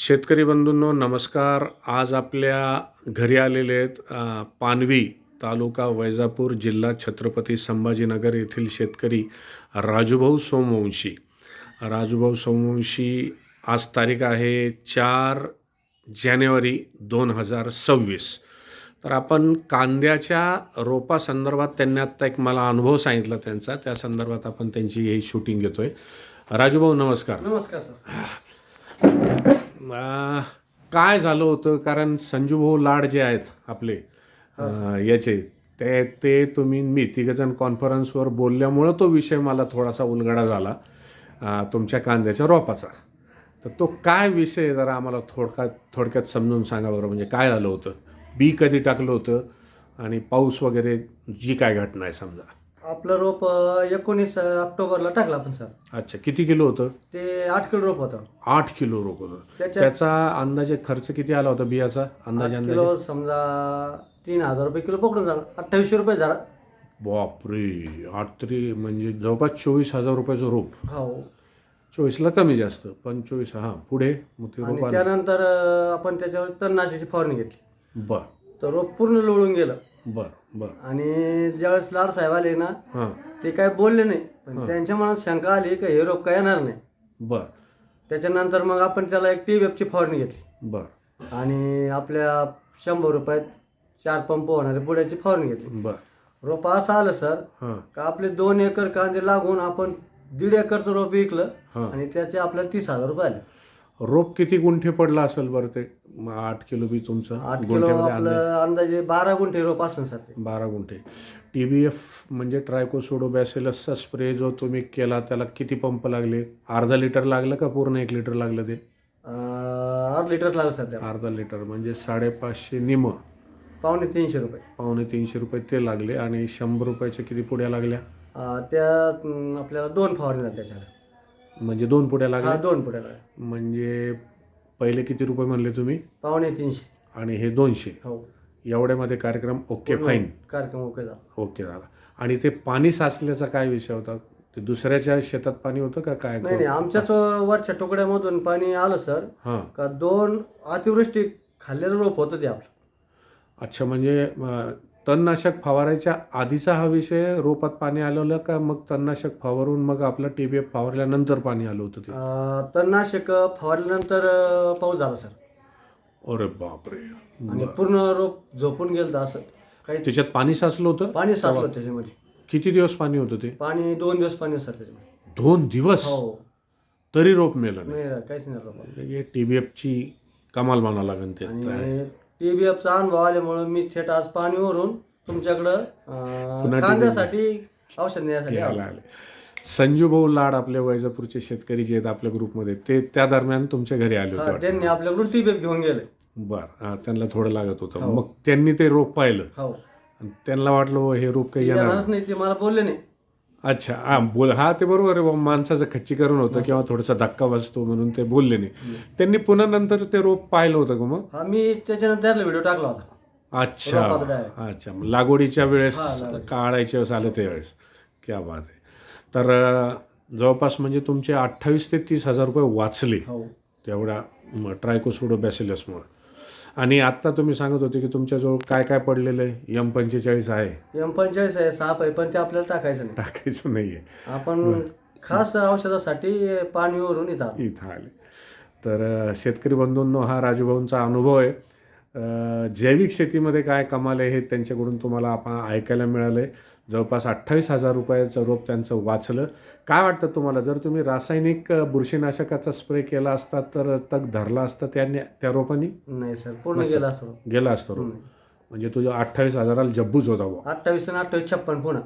शेतकरी बंधूंनो नमस्कार. आज आपल्या घरी आलेले आहेत पानवी तालुका वैजापूर जिल्हा छत्रपती संभाजीनगर येथील शेतकरी राजूभाऊ सोमवंशी. राजूभाऊ सोमवंशी आज तारीख आहे चार जानेवारी दोन हजार सव्वीस. तर आपण कांद्याच्या रोपासंदर्भात त्यांनी आत्ता एक मला अनुभव सांगितला त्यांचा. त्या संदर्भात आपण त्यांची ही शूटिंग घेतोय. राजूभाऊ नमस्कार. नमस्कार सर. काय झालं होतं? कारण संजूभाऊ लाड जे आहेत आपले याचे ते ते तुम्ही मी तिघजण कॉन्फरन्सवर बोलल्यामुळं तो विषय मला थोडासा उलगडा झाला तुमच्या कांद्याच्या रोपाचा. तर तो काय विषय जरा आम्हाला थोडक्यात थोडक्यात समजून सांगा बरं म्हणजे काय झालं होतं? बी कधी टाकलं होतं? आणि पाऊस वगैरे जी काय घटना आहे समजा. आपलं रोप एकोणीस ऑक्टोबरला टाकलं आपण सर. अच्छा किती किलो होतं? ते आठ किलो रोप होतं. आठ किलो रोप होतं. त्याचा अंदाजे खर्च किती आला होता बियाचा? अंदाजे आठ अंदाजे? किलो समजा तीन हजार रुपये किलो पकडून झाला. अठ्ठावीसशे रुपये झाला. बापरे आठ तरी म्हणजे जवळपास चोवीस हजार रुपयाचं रोप. हो. चोवीसला कमी जास्त पंचवीस हां पुढे मग ते आणि रोप आलं त्यानंतर अं, आपण त्याच्यावर तणनाशकाची फवारणी घेतली. बर. तर रोप पूर्ण लोळून गेलं. बर. आणि ज्यावेळेस लाड साहेब आले ना ते काय बोलले नाही. पण त्यांच्या मनात शंका आली की हे रोप काय येणार नाही. बर. त्याच्यानंतर मग आपण त्याला एक टी ची फवारणी घेतली. बर. आणि आपल्या शंभर रुपयात चार पंप होणारे पुढ्याची फवारणी घेतली. बर. रोप असं आलं सर का आपले दोन एकर कांदे लागून आपण दीड एकरचं रोप विकलं आणि त्याचे आपल्याला तीस हजार रुपये आले. रोप किती गुंठे पडला असेल बरं ते? मग आठ किलो बी तुमचं आठ किलो गुंठ्यामध्ये अंदाजे आपलं अंदाजे बारा गुंठे रोप असेल सर ते बारा गुंठे. टी बी एफ म्हणजे ट्रायकोसोडोबॅसिलसचा स्प्रे जो तुम्ही केला त्याला किती पंप लागले? अर्धा लिटर लागलं का पूर्ण एक लिटर लागलं ते? अं, अर्ध लिटर लागलं सर त्याला अर्धा लिटर म्हणजे साडेपाचशे निम. पावणे तीनशे रुपये. पावणे तीनशे रुपये ते लागले आणि शंभर रुपयाच्या किती पुड्या लागल्या? अं, त्या अं, आपल्याला दोन फवारणी झाल्या त्याच्याला म्हणजे दोन पुड्या हा लागल्या? दोन पुढे लागल्या. म्हणजे पहिले किती रुपये म्हणले तुम्ही? पावणे तीनशे. आणि हे दोनशे. हो. एवढ्यामध्ये कार्यक्रम ओके फाईन. कार्यक्रम ओके झाला. ओके झाला. आणि ते पाणी साचल्याचा काय विषय होता? ते दुसऱ्याच्या शेतात पाणी होतं का काय? नाही नाही आमच्याच वरच्या तुकड्यामधून पाणी आलं सर. हां. का दोन अतिवृष्टी खाल्लेलं रोप होतं ते आपलं. अच्छा म्हणजे अं, तणनाशक फवारायच्या आधीचा हा विषय रोपात पाणी आलेलं का? मग तणनाशक फवारून मग आपलं टी बी एफ फवारल्यानंतर पाणी आलं होतं ते. अं, तणनाशक फवारल्यानंतर अं, पाऊस झाला सर. अरे बापरे. आणि पूर्ण रोप झोपून गेलं असं. काही त्याच्यात पाणी साचलं होतं? पाणी साचलं त्याच्यामध्ये. किती दिवस पाणी होतं ते? पाणी दोन दिवस पाणी सर त्याच्यामध्ये. दोन दिवस? हो. तरी रोप मेलं नाही. नाही काहीच नाही रोप. हे टी बी एफची कमाल म्हणावं लागेल ते. आणि टी बी एफचा अनुभव आल्यामुळं मी थेट आज पाणीवरून तुमच्याकडं अं, कांद्यासाठी औषध नेण्यासाठी आलो. आले. संजू भाऊ लाड आपल्या वैजापूरचे शेतकरी जे आहेत आपल्या ग्रुपमध्ये ते त्या दरम्यान तुमच्या घरी आले होते हा, त्यांनी आपल्याकडून टी बी एफ घेऊन गेले. बरं हा, त्यांना थोडं लागत होतं. मग त्यांनी ते रोप पाहिलं. हो. आणि त्यांना वाटलं "बुवा, हे रोप काही येणार येणारच नाही ते मला बोलले नाही. अच्छा हा बोल हा ते बरोबर आहे बुवा, माणसाचं खच्चीकरण होतं किंवा थोडासा धक्का बसतो म्हणून ते बोलले नाही. त्यांनी पुन्हा नंतर ते रोप पाहिलं होतं का मग? हा मी त्याच्यानंतर व्हिडिओ टाकला होता. अच्छा रोपाचं direct. अच्छा मग लागवडीच्या वेळेस काढायचे वेळेस आले त्यावेळेस क्या बात आहे. तर अं, जवळपास म्हणजे तुमचे अठ्ठावीस ते तीस हजार रुपये वाचले. हो. तेवढ्या ट्रायकोसोडो बॅसिलसमुळे आणि आत्ता तुम्ही सांगत होते की तुमच्याजवळ काय काय पडलेलं आहे? एम पंचेचाळीस आहे. एम पंचेचाळीस आहे साप आहे पण ते आपल्याला टाकायचं नाही. टाकायचं नाही आहे आपण खास औषधासाठी पाणीवरून येतात इथं आले. तर अ, शेतकरी बंधूंनो हा राजूभाऊंचा अनुभव आहे. जैविक शेतीमध्ये काय कमाल आहे हे त्यांच्याकडून तुम्हाला आपण ऐकायला मिळालं आहे जवळपास अठ्ठावीस हजार रुपयाचं रोप त्यांचं वाचलं. काय वाटतं तुम्हाला? जर तुम्ही रासायनिक बुरशीनाशकाचा स्प्रे केला असता तर तग धरला असता त्याने त्या रोपानी? नाही सर पूर्ण गेला असतो गेला असतो रोप. म्हणजे तुझ्या अठ्ठावीस हजाराला जब्बूच होता बुवा. अठ्ठावीस आणि अठ्ठावीस छप्पन पुन्हा.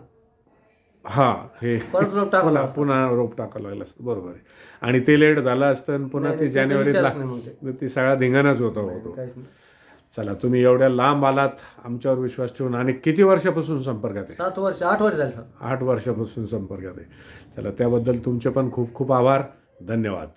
हा हे परत रोप टाकला पुन्हा पुन्हा रोप टाकावं लागलं असतं. बरोबर आहे. आणि ते लेट झालं असतं आणि पुन्हा ते जानेवारीत विचारच नाही मग ते. ती सगळा धिंगाणाच होता होतो काहीच नाही. चला तुम्ही एवढ्या लांब आलात आमच्यावर विश्वास ठेवून आणि किती वर्षापासून संपर्कात आहे? सात वर्ष आठ वर्ष झाले सर. आठ वर्षापासून संपर्कात आहे. चला त्याबद्दल तुमचे पण खूप खूप आभार. धन्यवाद.